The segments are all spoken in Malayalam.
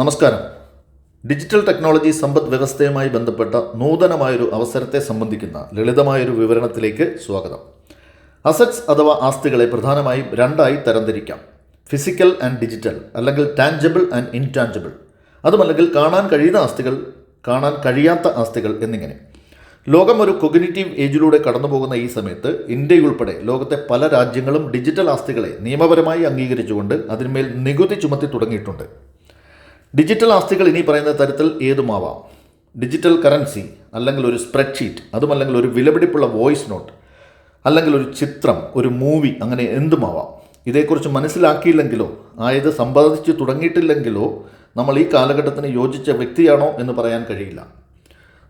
നമസ്കാരം. ഡിജിറ്റൽ ടെക്നോളജി സമ്പദ് വ്യവസ്ഥയുമായി ബന്ധപ്പെട്ട നൂതനമായൊരു അവസരത്തെ സംബന്ധിക്കുന്ന ലളിതമായൊരു വിവരണത്തിലേക്ക് സ്വാഗതം. അസറ്റ്സ് അഥവാ ആസ്തികളെ പ്രധാനമായും രണ്ടായി തരംതിരിക്കാം. ഫിസിക്കൽ ആൻഡ് ഡിജിറ്റൽ അല്ലെങ്കിൽ ടാഞ്ചിബിൾ ആൻഡ് ഇൻടാഞ്ചിബിൾ അതുമല്ലെങ്കിൽ കാണാൻ കഴിയുന്ന ആസ്തികൾ കാണാൻ കഴിയാത്ത ആസ്തികൾ എന്നിങ്ങനെ. ലോകം ഒരു കൊഗ്നിറ്റീവ് ഏജിലൂടെ കടന്നുപോകുന്ന ഈ സമയത്ത് ഇന്ത്യയുൾപ്പെടെ ലോകത്തെ പല രാജ്യങ്ങളും ഡിജിറ്റൽ ആസ്തികളെ നിയമപരമായി അംഗീകരിച്ചുകൊണ്ട് അതിന്മേൽ നികുതി ചുമത്തി തുടങ്ങിയിട്ടുണ്ട്. ഡിജിറ്റൽ ആസ്തികൾ ഇനി പറയുന്ന തരത്തിൽ ഏതുമാവാം? ഡിജിറ്റൽ കറൻസി അല്ലെങ്കിൽ ഒരു സ്പ്രെഡ്ഷീറ്റ് അതുമല്ലെങ്കിൽ ഒരു വിലപിടിപ്പുള്ള വോയിസ് നോട്ട് അല്ലെങ്കിൽ ഒരു ചിത്രം ഒരു മൂവി അങ്ങനെ എന്തുമാവാം? ഇതേക്കുറിച്ച് മനസ്സിലാക്കിയില്ലെങ്കിലോ ആയത് സമ്പാദിച്ചു തുടങ്ങിയിട്ടില്ലെങ്കിലോ നമ്മൾ ഈ കാലഘട്ടത്തിന് യോജിച്ച വ്യക്തിയാണോ എന്ന് പറയാൻ കഴിയില്ല.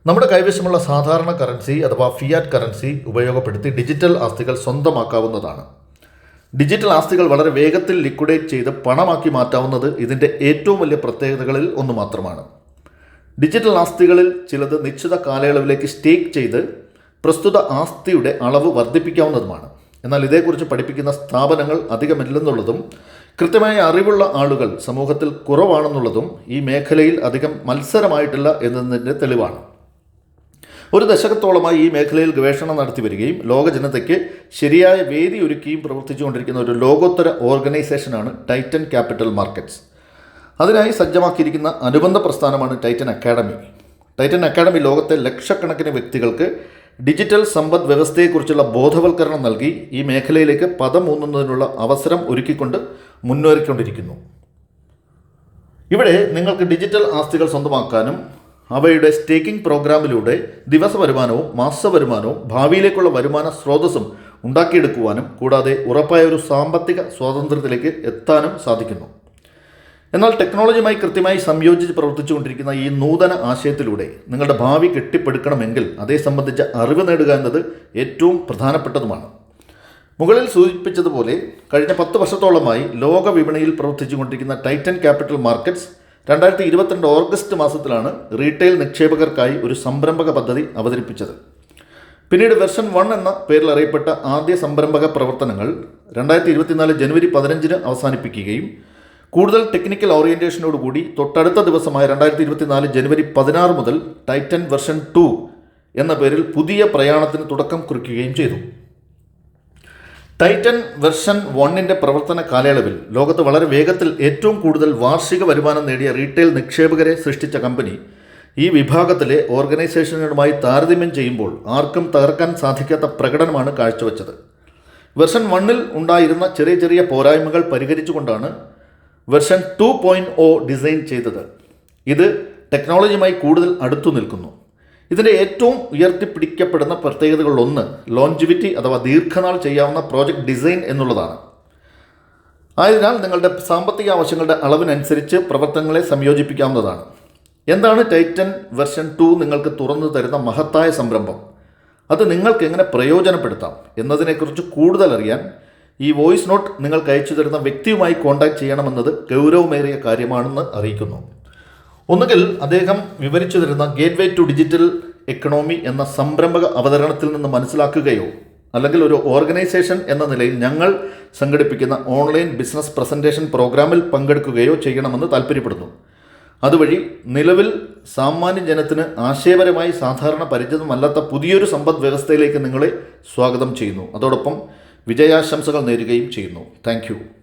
നമ്മുടെ കൈവശമുള്ള സാധാരണ കറൻസി അഥവാ ഫിയാറ്റ് കറൻസി ഉപയോഗപ്പെടുത്തി ഡിജിറ്റൽ ആസ്തികൾ സ്വന്തമാക്കാവുന്നതാണ്. ഡിജിറ്റൽ ആസ്തികൾ വളരെ വേഗത്തിൽ ലിക്വിഡേറ്റ് ചെയ്ത് പണമാക്കി മാറ്റാവുന്നത് ഇതിന്റെ ഏറ്റവും വലിയ പ്രത്യേകതകളിൽ ഒന്ന് മാത്രമാണ്. ഡിജിറ്റൽ ആസ്തികളിൽ ചിലത് നിശ്ചിത കാലയളവിലേക്ക് സ്റ്റേക്ക് ചെയ്ത് പ്രസ്തുത ആസ്തിയുടെ അളവ് വർദ്ധിപ്പിക്കാവുന്നതുമാണ്. എന്നാൽ ഇതേക്കുറിച്ച് പഠിപ്പിക്കുന്ന സ്ഥാപനങ്ങൾ അധികമില്ലെന്നുള്ളതും കൃത്യമായ അറിവുള്ള ആളുകൾ സമൂഹത്തിൽ കുറവാണെന്നുള്ളതും ഈ മേഖലയിൽ അധികം മത്സരമായിട്ടില്ല എന്നതിന്റെ തെളിവാണ്. ഒരു ദശകത്തോളമായി ഈ മേഖലയിൽ ഗവേഷണം നടത്തി വരികയും ലോക ജനതയ്ക്ക് ശരിയായ വേദി ഒരുക്കിയും പ്രവർത്തിച്ചുകൊണ്ടിരിക്കുന്ന ഒരു ലോകോത്തര ഓർഗനൈസേഷനാണ് ടൈറ്റൻ ക്യാപിറ്റൽ മാർക്കറ്റ്സ്. അതിനായി സജ്ജമാക്കിയിരിക്കുന്ന അനുബന്ധ പ്രസ്ഥാനമാണ് ടൈറ്റൻ അക്കാഡമി. ടൈറ്റൻ അക്കാഡമി ലോകത്തെ ലക്ഷക്കണക്കിന് വ്യക്തികൾക്ക് ഡിജിറ്റൽ സമ്പദ് വ്യവസ്ഥയെക്കുറിച്ചുള്ള ബോധവൽക്കരണം നൽകി ഈ മേഖലയിലേക്ക് പദം പദമൂന്നുന്നതിനുള്ള അവസരം ഒരുക്കിക്കൊണ്ട് മുന്നേറിക്കൊണ്ടിരിക്കുന്നു. ഇവിടെ നിങ്ങൾക്ക് ഡിജിറ്റൽ ആസ്തികൾ സ്വന്തമാക്കാനും അവയുടെ സ്റ്റേക്കിംഗ് പ്രോഗ്രാമിലൂടെ ദിവസ വരുമാനവും മാസ വരുമാനവും ഭാവിയിലേക്കുള്ള വരുമാന സ്രോതസ്സും ഉണ്ടാക്കിയെടുക്കുവാനും കൂടാതെ ഉറപ്പായ ഒരു സാമ്പത്തിക സ്വാതന്ത്ര്യത്തിലേക്ക് എത്താനും സാധിക്കുന്നു. എന്നാൽ ടെക്നോളജിയുമായി കൃത്യമായി സംയോജിച്ച് പ്രവർത്തിച്ചുകൊണ്ടിരിക്കുന്ന ഈ നൂതന ആശയത്തിലൂടെ നിങ്ങളുടെ ഭാവി കെട്ടിപ്പടുക്കണമെങ്കിൽ അതേ സംബന്ധിച്ച അറിവ് നേടുക എന്നത് ഏറ്റവും പ്രധാനപ്പെട്ടതുമാണ്. മുകളിൽ സൂചിപ്പിച്ചതുപോലെ കഴിഞ്ഞ പത്ത് വർഷത്തോളമായി ലോക വിപണിയിൽ പ്രവർത്തിച്ചുകൊണ്ടിരിക്കുന്ന ടൈറ്റൻ ക്യാപിറ്റൽ മാർക്കറ്റ്സ് രണ്ടായിരത്തി ഇരുപത്തിരണ്ട് ഓഗസ്റ്റ് മാസത്തിലാണ് റീറ്റെയിൽ നിക്ഷേപകർക്കായി ഒരു സംരംഭക പദ്ധതി അവതരിപ്പിച്ചത്. പിന്നീട് വെർഷൻ വൺ എന്ന പേരിൽ അറിയപ്പെട്ട ആദ്യ സംരംഭക പ്രവർത്തനങ്ങൾ രണ്ടായിരത്തി ഇരുപത്തിനാല് ജനുവരി പതിനഞ്ചിന് അവസാനിപ്പിക്കുകയും കൂടുതൽ ടെക്നിക്കൽ ഓറിയന്റേഷനോടുകൂടി തൊട്ടടുത്ത ദിവസമായ രണ്ടായിരത്തി ഇരുപത്തിനാല് ജനുവരി പതിനാറ് മുതൽ ടൈറ്റൻ വെർഷൻ ടു എന്ന പേരിൽ പുതിയ പ്രയാണത്തിന് തുടക്കം കുറിക്കുകയും ചെയ്തു. ടൈറ്റൻ വെർഷൻ വണ്ണിന്റെ പ്രവർത്തന കാലയളവിൽ ലോകത്ത് വളരെ വേഗത്തിൽ ഏറ്റവും കൂടുതൽ വാർഷിക വരുമാനം നേടിയ റീറ്റെയിൽ നിക്ഷേപകരെ സൃഷ്ടിച്ച കമ്പനി ഈ വിഭാഗത്തിലെ ഓർഗനൈസേഷനുകളുമായി താരതമ്യം ചെയ്യുമ്പോൾ ആർക്കും തകർക്കാൻ സാധിക്കാത്ത പ്രകടനമാണ് കാഴ്ചവെച്ചത്. വെർഷൻ വണ്ണിൽ ഉണ്ടായിരുന്ന ചെറിയ ചെറിയ പോരായ്മകൾ പരിഹരിച്ചുകൊണ്ടാണ് version two point o design ചെയ്തത്. ഇത് ടെക്നോളജിയുമായി കൂടുതൽ അടുത്തു നിൽക്കുന്നു. ഇതിന്റെ ഏറ്റവും ഉയർത്തിപ്പിടിക്കപ്പെടുന്ന പ്രത്യേകതകളിലൊന്ന് ലോഞ്ചിവിറ്റി അഥവാ ദീർഘനാൾ ചെയ്യാവുന്ന പ്രോജക്റ്റ് ഡിസൈൻ എന്നുള്ളതാണ്. ആയതിനാൽ നിങ്ങളുടെ സാമ്പത്തിക ആവശ്യങ്ങളുടെ അളവിനനുസരിച്ച് പ്രവർത്തനങ്ങളെ സംയോജിപ്പിക്കാവുന്നതാണ്. എന്താണ് ടൈറ്റൻ വെർഷൻ ടു നിങ്ങൾക്ക് തുറന്നു തരുന്ന മഹത്തായ സംരംഭം? അത് നിങ്ങൾക്ക് എങ്ങനെ പ്രയോജനപ്പെടുത്താം എന്നതിനെക്കുറിച്ച് കൂടുതൽ അറിയാൻ ഈ വോയിസ് നോട്ട് നിങ്ങൾക്ക് അയച്ചു തരുന്ന വ്യക്തിയുമായി കോൺടാക്ട് ചെയ്യണമെന്നത് ഗൗരവമേറിയ കാര്യമാണെന്ന് അറിയിക്കുന്നു. ഒന്നുകിൽ അദ്ദേഹം വിവരിച്ചു തരുന്ന gateway to digital economy എന്ന സംരംഭക അവതരണത്തിൽ നിന്ന് മനസ്സിലാക്കുകയോ അല്ലെങ്കിൽ ഒരു ഓർഗനൈസേഷൻ എന്ന നിലയിൽ ഞങ്ങൾ സംഘടിപ്പിക്കുന്ന ഓൺലൈൻ ബിസിനസ് പ്രസന്റേഷൻ പ്രോഗ്രാമിൽ പങ്കെടുക്കുകയോ ചെയ്യണമെന്ന് താല്പര്യപ്പെടുന്നു. അതുവഴി നിലവിൽ സാമാന്യ ജനത്തിന് ആശയപരമായി സാധാരണ പരിചിതമല്ലാത്ത പുതിയൊരു സമ്പദ് വ്യവസ്ഥയിലേക്ക് നിങ്ങളെ സ്വാഗതം ചെയ്യുന്നു. അതോടൊപ്പം വിജയാശംസകൾ നേരുകയും ചെയ്യുന്നു. താങ്ക്